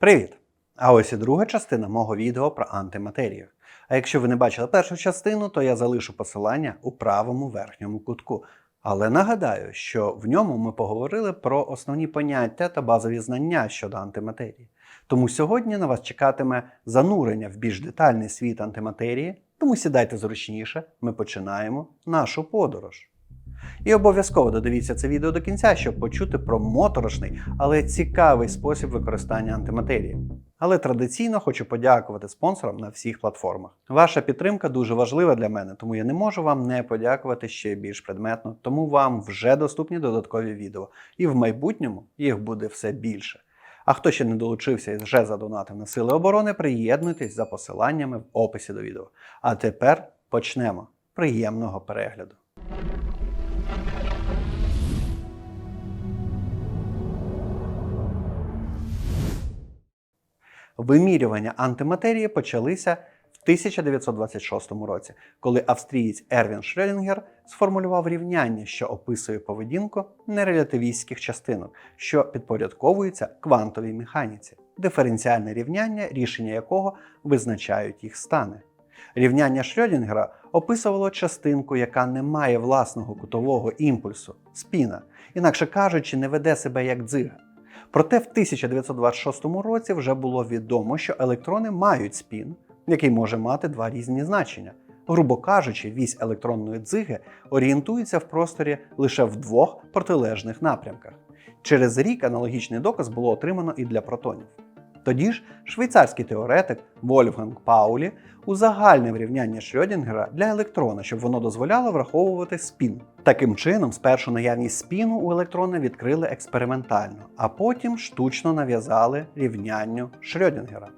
Привіт! А ось і друга частина мого відео про антиматерію. А якщо ви не бачили першу частину, то я залишу посилання у правому верхньому кутку. Але нагадаю, що в ньому ми поговорили про основні поняття та базові знання щодо антиматерії. Тому сьогодні на вас чекатиме занурення в більш детальний світ антиматерії, тому сідайте зручніше, ми починаємо нашу подорож. І обов'язково додивіться це відео до кінця, щоб почути про моторошний, але цікавий спосіб використання антиматерії. Але традиційно хочу подякувати спонсорам на всіх платформах. Ваша підтримка дуже важлива для мене, тому я не можу вам не подякувати ще більш предметно, тому вам вже доступні додаткові відео, і в майбутньому їх буде все більше. А хто ще не долучився і вже задонатив на сили оборони, приєднуйтесь за посиланнями в описі до відео. А тепер почнемо. Приємного перегляду! Вимірювання антиматерії почалися в 1926 році, коли австрієць Ервін Шрёдінгер сформулював рівняння, що описує поведінку нерелятивістських частинок, що підпорядковуються квантовій механіці, диференціальне рівняння, рішення якого визначають їх стани. Рівняння Шрёдінгера описувало частинку, яка не має власного кутового імпульсу, спіна, інакше кажучи, не веде себе як дзига. Проте в 1926 році вже було відомо, що електрони мають спін, який може мати два різні значення. Грубо кажучи, вісь електронної дзиги орієнтується в просторі лише в двох протилежних напрямках. Через рік аналогічний доказ було отримано і для протонів. Тоді ж швейцарський теоретик Вольфганг Паулі узагальнив рівняння Шрёдінгера для електрона, щоб воно дозволяло враховувати спін. Таким чином, спершу наявність спіну у електрона відкрили експериментально, а потім штучно нав'язали рівнянню Шрёдінгера.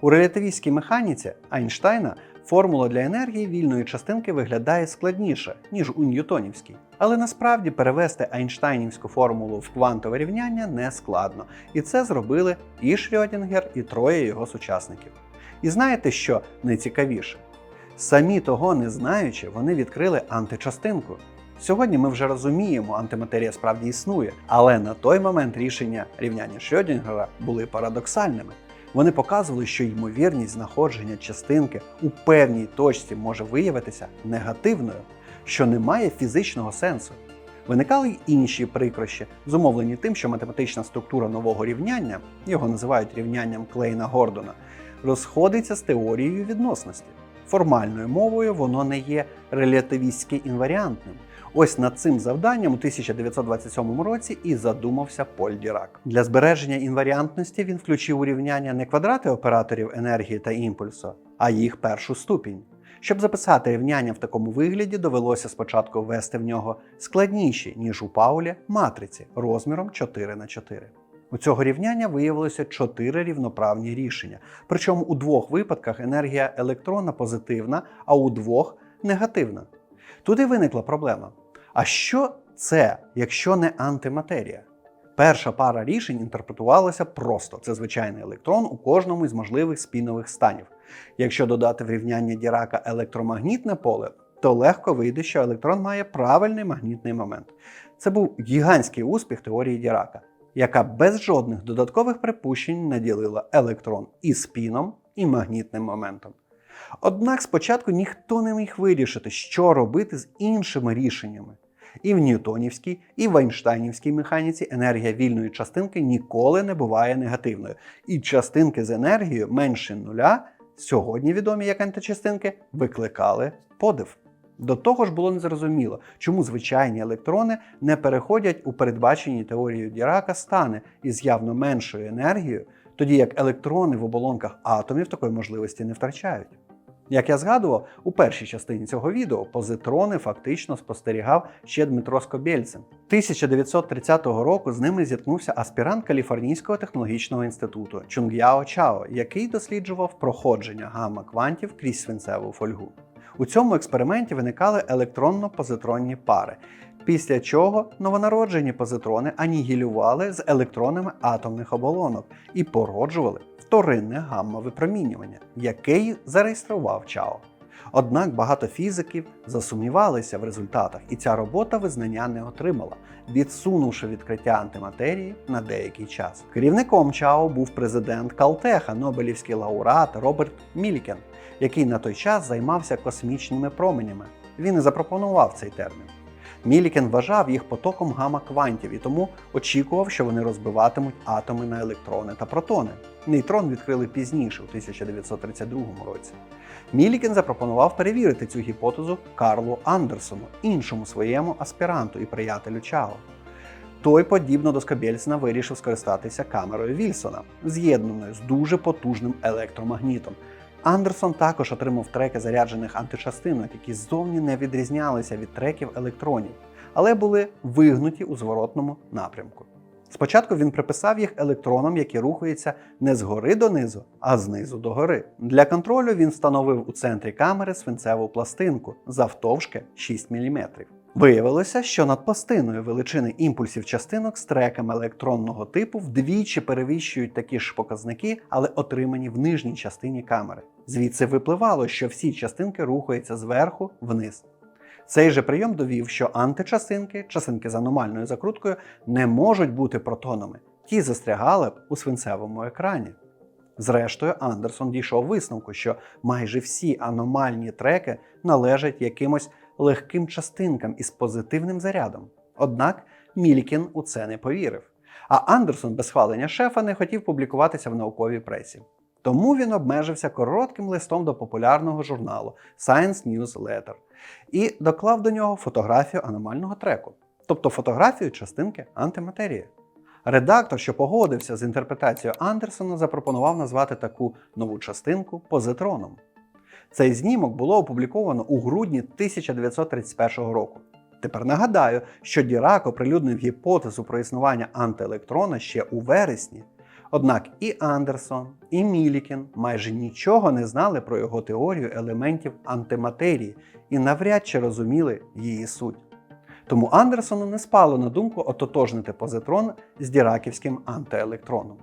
У релятивістській механіці Айнштайна формула для енергії вільної частинки виглядає складніше, ніж у Ньютонівській. Але насправді перевести Айнштайнівську формулу в квантове рівняння не складно, і це зробили і Шрёдінгер, і троє його сучасників. І знаєте, що найцікавіше? Самі того не знаючи, вони відкрили античастинку. Сьогодні ми вже розуміємо, антиматерія справді існує, але на той момент рішення рівняння Шрёдінгера були парадоксальними. Вони показували, що ймовірність знаходження частинки у певній точці може виявитися негативною, що не має фізичного сенсу. Виникали й інші прикрощі, зумовлені тим, що математична структура нового рівняння, його називають рівнянням Клейна Гордона, розходиться з теорією відносності. Формальною мовою воно не є релятивістськи інваріантним. Ось над цим завданням у 1927 році і задумався Поль Дірак. Для збереження інваріантності він включив у рівняння не квадрати операторів енергії та імпульсу, а їх першу ступінь. Щоб записати рівняння в такому вигляді, довелося спочатку ввести в нього складніші, ніж у Паулі, матриці розміром 4 на 4. У цього рівняння виявилося чотири рівноправні рішення. Причому у двох випадках енергія електрона позитивна, а у двох негативна. Тут і виникла проблема. А що це, якщо не антиматерія? Перша пара рішень інтерпретувалася просто: це звичайний електрон у кожному із можливих спінових станів. Якщо додати в рівняння Дірака електромагнітне поле, то легко вийде, що електрон має правильний магнітний момент. Це був гігантський успіх теорії Дірака, яка без жодних додаткових припущень наділила електрон і спіном, і магнітним моментом. Однак спочатку ніхто не міг вирішити, що робити з іншими рішеннями. І в Ньютонівській, і в Айнштайнівській механіці енергія вільної частинки ніколи не буває негативною. І частинки з енергією менше нуля, сьогодні відомі як античастинки, викликали подив. До того ж було незрозуміло, чому звичайні електрони не переходять у передбачені теорією Дірака стани із явно меншою енергією, тоді як електрони в оболонках атомів такої можливості не втрачають. Як я згадував, у першій частині цього відео позитрони фактично спостерігав ще Дмитро Скобєльцин. 1930 року з ними зіткнувся аспірант Каліфорнійського технологічного інституту Чунг'яо Чао, який досліджував проходження гамма-квантів крізь свинцеву фольгу. У цьому експерименті виникали електронно-позитронні пари, після чого новонароджені позитрони анігілювали з електронами атомних оболонок і породжували вторинне гамма-випромінювання, яке й зареєстрував Чао. Однак багато фізиків засумнівалися в результатах, і ця робота визнання не отримала, відсунувши відкриття антиматерії на деякий час. Керівником Чао був президент Калтеха, Нобелівський лауреат Роберт Мілікен, який на той час займався космічними променями. Він і запропонував цей термін. Мілікен вважав їх потоком гамма-квантів і тому очікував, що вони розбиватимуть атоми на електрони та протони. Нейтрон відкрили пізніше, у 1932 році. Мілікен запропонував перевірити цю гіпотезу Карлу Андерсону, іншому своєму аспіранту і приятелю Чао. Той, подібно до Скобєльсона, вирішив скористатися камерою Вільсона, з'єднаною з дуже потужним електромагнітом. Андерсон також отримав треки заряджених античастинок, які ззовні не відрізнялися від треків електронів, але були вигнуті у зворотному напрямку. Спочатку він приписав їх електронам, які рухаються не згори донизу, а знизу до гори. Для контролю він встановив у центрі камери свинцеву пластинку завтовшки 6 мм. Виявилося, що над пластиною величини імпульсів частинок з треками електронного типу вдвічі перевищують такі ж показники, але отримані в нижній частині камери. Звідси випливало, що всі частинки рухаються зверху вниз. Цей же прийом довів, що античастинки, частинки з аномальною закруткою, не можуть бути протонами. Ті застрягали б у свинцевому екрані. Зрештою, Андерсон дійшов висновку, що майже всі аномальні треки належать якимось легким частинкам із позитивним зарядом. Однак Мількін у це не повірив. А Андерсон без схвалення шефа не хотів публікуватися в науковій пресі. Тому він обмежився коротким листом до популярного журналу Science News Letter і доклав до нього фотографію аномального треку, тобто фотографію частинки антиматерії. Редактор, що погодився з інтерпретацією Андерсона, запропонував назвати таку нову частинку позитроном. Цей знімок було опубліковано у грудні 1931 року. Тепер нагадаю, що Дірак оприлюднив гіпотезу про існування антиелектрона ще у вересні. Однак і Андерсон, і Мілікін майже нічого не знали про його теорію елементів антиматерії і навряд чи розуміли її суть. Тому Андерсону не спало на думку ототожнити позитрон з діраківським антиелектроном.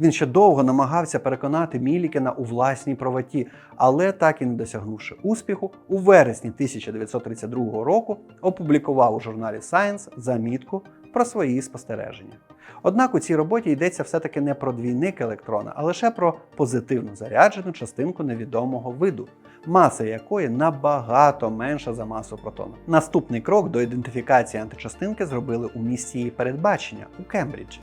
Він ще довго намагався переконати Мілікена у власній правоті, але так і не досягнувши успіху, у вересні 1932 року опублікував у журналі Science замітку про свої спостереження. Однак у цій роботі йдеться все-таки не про двійник електрона, а лише про позитивно заряджену частинку невідомого виду, маса якої набагато менша за масу протона. Наступний крок до ідентифікації античастинки зробили у місії передбачення у Кембриджі.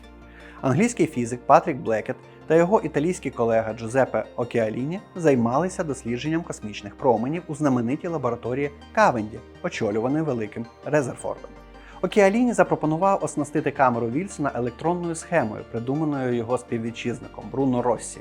Англійський фізик Патрік Блекет та його італійський колега Джузеппе Океаліні займалися дослідженням космічних променів у знаменитій лабораторії Кавенді, очолюваній великим Резерфордом. Океаліні запропонував оснастити камеру Вільсона електронною схемою, придуманою його співвітчизником Бруно Россі,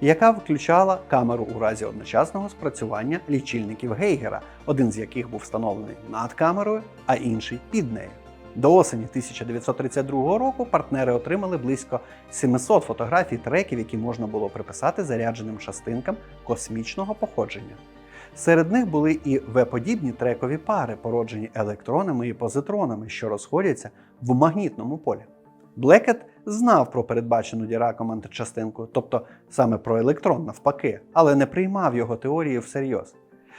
яка включала камеру у разі одночасного спрацювання лічильників Гейгера, один з яких був встановлений над камерою, а інший під нею. До осені 1932 року партнери отримали близько 700 фотографій треків, які можна було приписати зарядженим частинкам космічного походження. Серед них були і В-подібні трекові пари, породжені електронами і позитронами, що розходяться в магнітному полі. Блекет знав про передбачену Діраком античастинку, тобто саме про електрон навпаки, але не приймав його теорії всерйоз.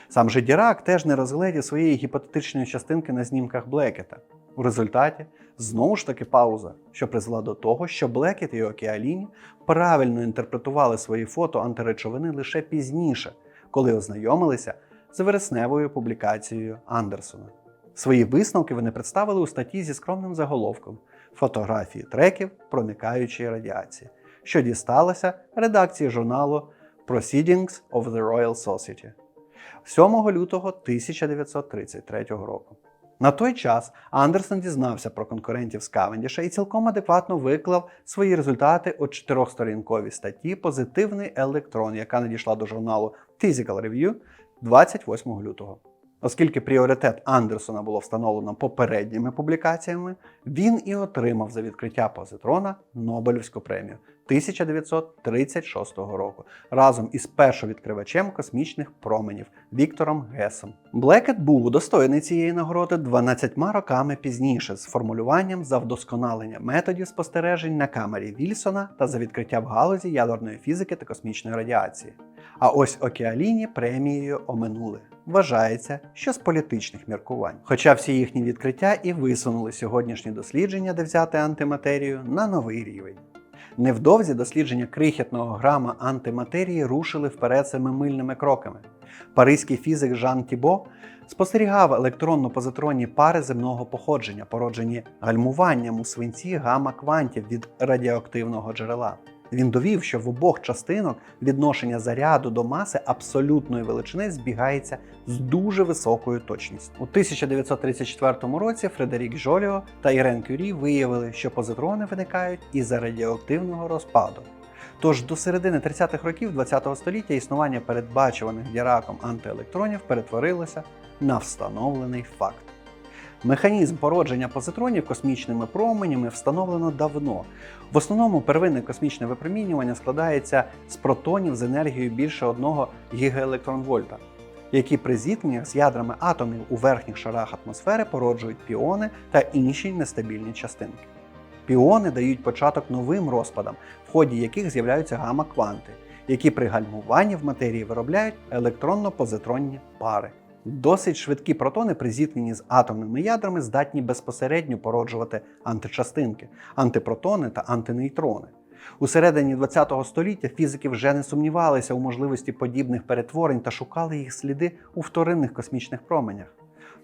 Сам же Дірак теж не розглядів своєї гіпотетичної частинки на знімках Блекета. У результаті знову ж таки пауза, що призвела до того, що Блекет і Океаліні правильно інтерпретували свої фото антиречовини лише пізніше, коли ознайомилися з вересневою публікацією Андерсона. Свої висновки вони представили у статті зі скромним заголовком Фотографії треків проникаючої радіації, що дісталася редакції журналу Proceedings of the Royal Society 7 лютого 1933 року. На той час Андерсон дізнався про конкурентів з Кавендіша і цілком адекватно виклав свої результати у чотирьохсторінковій статті Позитивний електрон, яка надійшла до журналу Physical Review 28 лютого. Оскільки пріоритет Андерсона було встановлено попередніми публікаціями, він і отримав за відкриття позитрона Нобелівську премію 1936 року разом із першовідкривачем космічних променів Віктором Гесом. Блекет був удостоєний цієї нагороди 12 роками пізніше з формулюванням за вдосконалення методів спостережень на камері Вільсона та за відкриття в галузі ядерної фізики та космічної радіації. А ось Океаліні премією оминули. Вважається, що з політичних міркувань. Хоча всі їхні відкриття і висунули сьогоднішні дослідження, де взяти антиматерію, на новий рівень. Невдовзі дослідження крихітного грама антиматерії рушили вперед семимильними кроками. Паризький фізик Жан Тібо спостерігав електронно-позитронні пари земного походження, породжені гальмуванням у свинці гамма-квантів від радіоактивного джерела. Він довів, що в обох частинок відношення заряду до маси абсолютної величини збігається з дуже високою точністю. У 1934 році Фредерік Жоліо та Ірен Кюрі виявили, що позитрони виникають із-за радіоактивного розпаду. Тож до середини 30-х років ХХ століття існування передбачуваних діраком антиелектронів перетворилося на встановлений факт. Механізм породження позитронів космічними променями встановлено давно. В основному первинне космічне випромінювання складається з протонів з енергією більше 1 гігаелектронвольта, які при зіткненнях з ядрами атомів у верхніх шарах атмосфери породжують піони та інші нестабільні частинки. Піони дають початок новим розпадам, в ході яких з'являються гамма-кванти, які при гальмуванні в матерії виробляють електронно-позитронні пари. Досить швидкі протони при зіткненні з атомними ядрами здатні безпосередньо породжувати античастинки, антипротони та антинейтрони. У середині ХХ століття фізики вже не сумнівалися у можливості подібних перетворень та шукали їх сліди у вторинних космічних променях.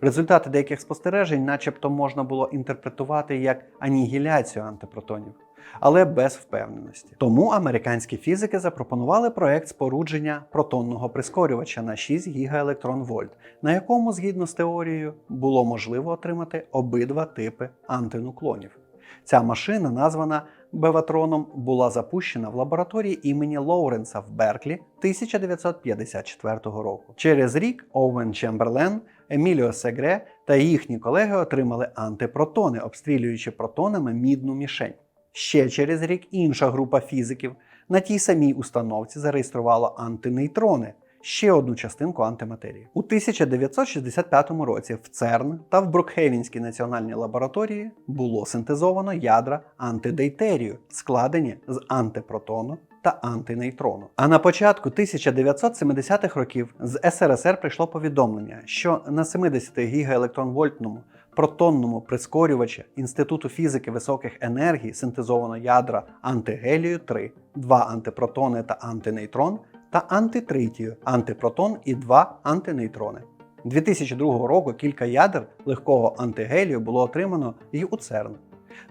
Результати деяких спостережень, начебто, можна було інтерпретувати як анігіляцію антипротонів, але без впевненості. Тому американські фізики запропонували проект спорудження протонного прискорювача на 6 гігаелектронвольт, на якому, згідно з теорією, було можливо отримати обидва типи антинуклонів. Ця машина, названа Беватроном, була запущена в лабораторії імені Лоуренса в Берклі 1954 року. Через рік Оуен Чемберлен, Еміліо Сегре та їхні колеги отримали антипротони, обстрілюючи протонами мідну мішень. Ще через рік інша група фізиків на тій самій установці зареєструвала антинейтрони, ще одну частинку антиматерії. У 1965 році в ЦЕРН та в Брукхейвенській національній лабораторії було синтезовано ядра антидейтерію, складені з антипротону та антинейтрону. А на початку 1970-х років з СРСР прийшло повідомлення, що на 70 гігаелектронвольтному протонному прискорювачі Інституту фізики високих енергій синтезовано ядра антигелію 3, два антипротони та антинейтрон та антитритію, антипротон і два антинейтрони. 2002 року кілька ядер легкого антигелію було отримано і у ЦЕРН.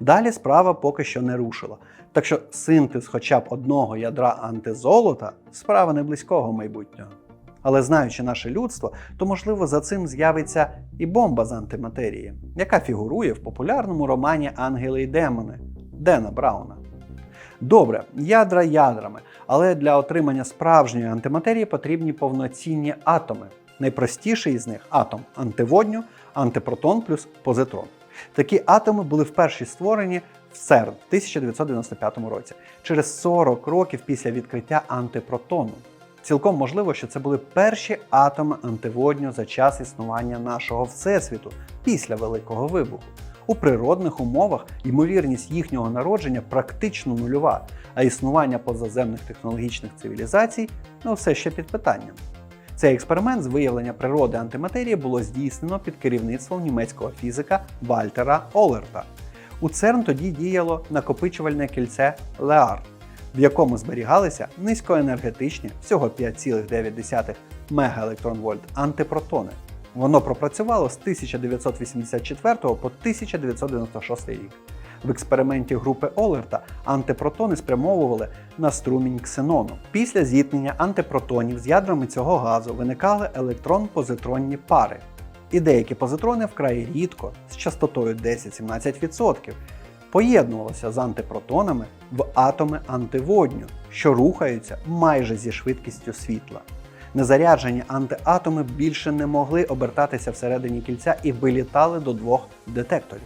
Далі справа поки що не рушила. Так що синтез хоча б одного ядра антизолота справа не близького майбутнього. Але знаючи наше людство, то можливо за цим з'явиться і бомба з антиматерії, яка фігурує в популярному романі Ангели й демони Дена Брауна. Добре, ядра ядрами, але для отримання справжньої антиматерії потрібні повноцінні атоми. Найпростіший із них атом антиводню, антипротон плюс позитрон. Такі атоми були вперше створені в ЦЕРН в 1995 році, через 40 років після відкриття антипротону. Цілком можливо, що це були перші атоми антиводню за час існування нашого Всесвіту після Великого вибуху. У природних умовах ймовірність їхнього народження практично нульова, а існування позаземних технологічних цивілізацій ну все ще під питанням. Цей експеримент з виявлення природи антиматерії було здійснено під керівництвом німецького фізика Вальтера Олерта. У ЦЕРН тоді діяло накопичувальне кільце Леар, в якому зберігалися низькоенергетичні всього 5,9 мегаелектронвольт антипротони. Воно пропрацювало з 1984 по 1996 рік. В експерименті групи Олерта антипротони спрямовували на струмінь ксенону. Після зіткнення антипротонів з ядрами цього газу виникали електрон-позитронні пари. І деякі позитрони вкрай рідко з частотою 10-17% поєднувалися з антипротонами в атоми антиводню, що рухаються майже зі швидкістю світла. Незаряджені антиатоми більше не могли обертатися всередині кільця і вилітали до двох детекторів.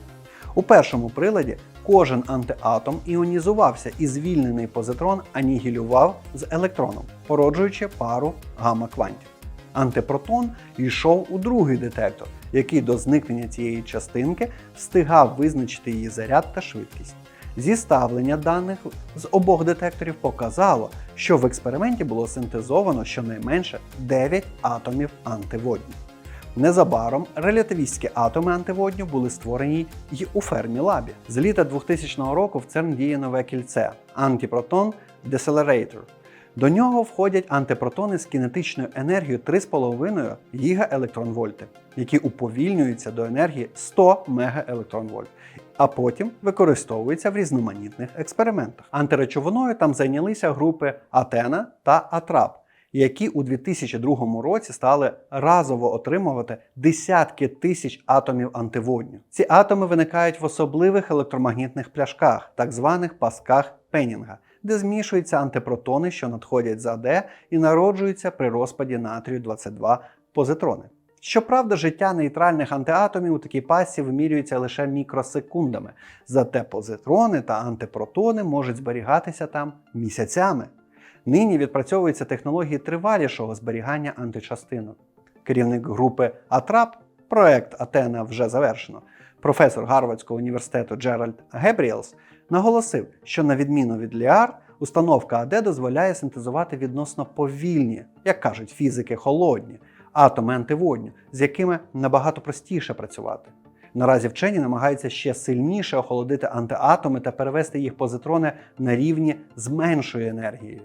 У першому приладі кожен антиатом іонізувався і звільнений позитрон анігілював з електроном, породжуючи пару гамма-квантів. Антипротон йшов у другий детектор, який до зникнення цієї частинки встигав визначити її заряд та швидкість. Зіставлення даних з обох детекторів показало, що в експерименті було синтезовано щонайменше 9 атомів антиводню. Незабаром релятивістські атоми антиводню були створені й у Фермі-лабі. З літа 2000 року в ЦЕРН діє нове кільце антипротон Decelerator. До нього входять антипротони з кінетичною енергією 3,5 гігаелектронвольти, які уповільнюються до енергії 100 мегаелектронвольт, а потім використовуються в різноманітних експериментах. Антиречовиною там зайнялися групи Атена та Атрап, які у 2002 році стали разово отримувати десятки тисяч атомів антиводню. Ці атоми виникають в особливих електромагнітних пляшках, так званих пасках Пеннінга, де змішуються антипротони, що надходять з АД і народжуються при розпаді натрію 22 позитрони. Щоправда, життя нейтральних антиатомів у такій пасі вимірюється лише мікросекундами, зате позитрони та антипротони можуть зберігатися там місяцями. Нині відпрацьовуються технології тривалішого зберігання античастинок. Керівник групи Атрап, проект Атена вже завершено. Професор Гарвардського університету Джеральд Гебріелс наголосив, що на відміну від Ліар, установка АД дозволяє синтезувати відносно повільні, як кажуть фізики, холодні атоми антиводню, з якими набагато простіше працювати. Наразі вчені намагаються ще сильніше охолодити антиатоми та перевести їх позитрони на рівні з меншою енергією.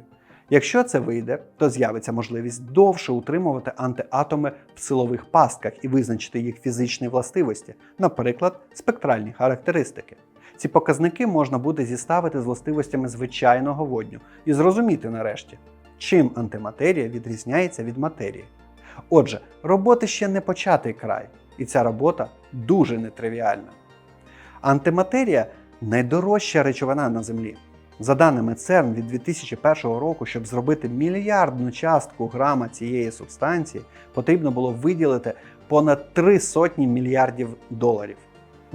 Якщо це вийде, то з'явиться можливість довше утримувати антиатоми в силових пастках і визначити їх фізичні властивості, наприклад, спектральні характеристики. Ці показники можна буде зіставити з властивостями звичайного водню і зрозуміти нарешті, чим антиматерія відрізняється від матерії. Отже, роботи ще не початий край, і ця робота дуже нетривіальна. Антиматерія найдорожча речовина на Землі. За даними ЦЕРН від 2001 року, щоб зробити мільярдну частку грама цієї субстанції, потрібно було виділити понад 3 сотні мільярдів доларів.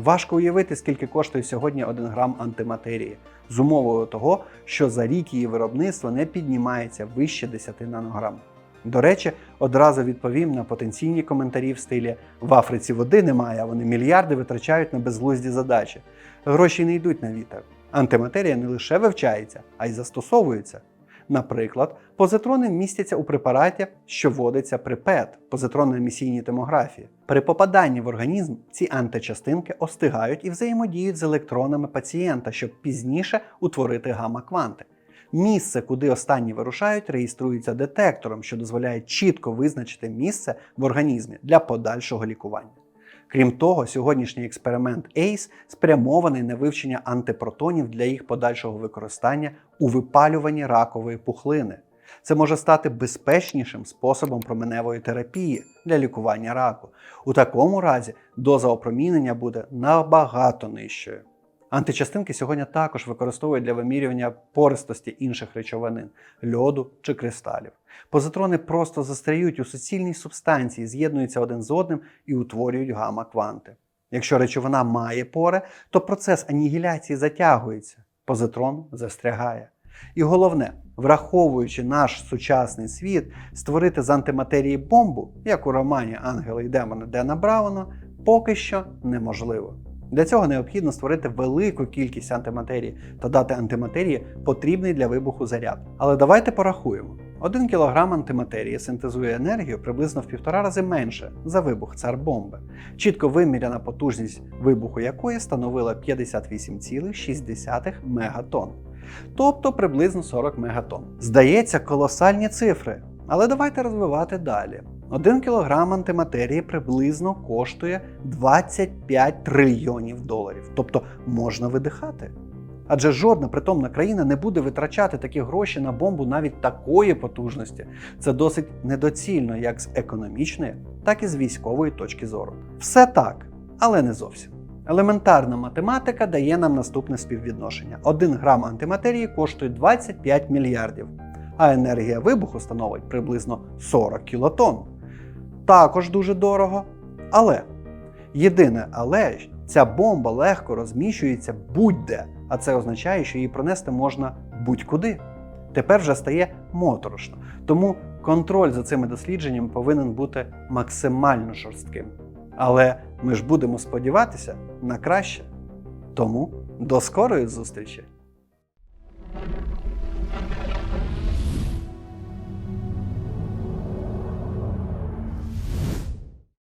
Важко уявити, скільки коштує сьогодні 1 грам антиматерії, з умовою того, що за рік її виробництво не піднімається вище 10 нанограм. До речі, одразу відповім на потенційні коментарі в стилі в Африці води немає, а вони мільярди витрачають на безглузді задачі. Гроші не йдуть на вітер. Антиматерія не лише вивчається, а й застосовується. Наприклад, позитрони містяться у препараті, що вводиться при ПЕТ позитронно-емісійній томографії. При попаданні в організм ці античастинки остигають і взаємодіють з електронами пацієнта, щоб пізніше утворити гамма-кванти. Місце, куди останні вирушають, реєструється детектором, що дозволяє чітко визначити місце в організмі для подальшого лікування. Крім того, сьогоднішній експеримент ACE спрямований на вивчення антипротонів для їх подальшого використання у випалюванні ракової пухлини. Це може стати безпечнішим способом променевої терапії для лікування раку. У такому разі доза опромінення буде набагато нижчою. Античастинки сьогодні також використовують для вимірювання пористості інших речовин льоду чи кристалів. Позитрони просто застряють у суцільній субстанції, з'єднуються один з одним і утворюють гамма-кванти. Якщо речовина має пори, то процес анігіляції затягується, позитрон застрягає. І головне, враховуючи наш сучасний світ, створити з антиматерії бомбу, як у романі Ангели і демони Дена Брауна, поки що неможливо. Для цього необхідно створити велику кількість антиматерії та дати антиматерії потрібний для вибуху заряд. Але давайте порахуємо. Один кілограм антиматерії синтезує енергію приблизно в півтора рази менше за вибух цар-бомби. Чітко виміряна потужність вибуху якої становила 58,6 мегатон. Тобто приблизно 40 мегатон. Здається, колосальні цифри. Але давайте розвивати далі. 1 кілограм антиматерії приблизно коштує 25 трильйонів доларів. Тобто можна видихати. Адже жодна притомна країна не буде витрачати такі гроші на бомбу навіть такої потужності. Це досить недоцільно як з економічної, так і з військової точки зору. Все так, але не зовсім. Елементарна математика дає нам наступне співвідношення: 1 грам антиматерії коштує 25 мільярдів, а енергія вибуху становить приблизно 40 кілотонн. Також дуже дорого. Але єдине але Ця бомба легко розміщується будь-де, а це означає, що її пронести можна будь-куди. Тепер вже стає моторошно. Тому контроль за цими дослідженнями повинен бути максимально жорстким. Але ми ж будемо сподіватися на краще. Тому до скорої зустрічі!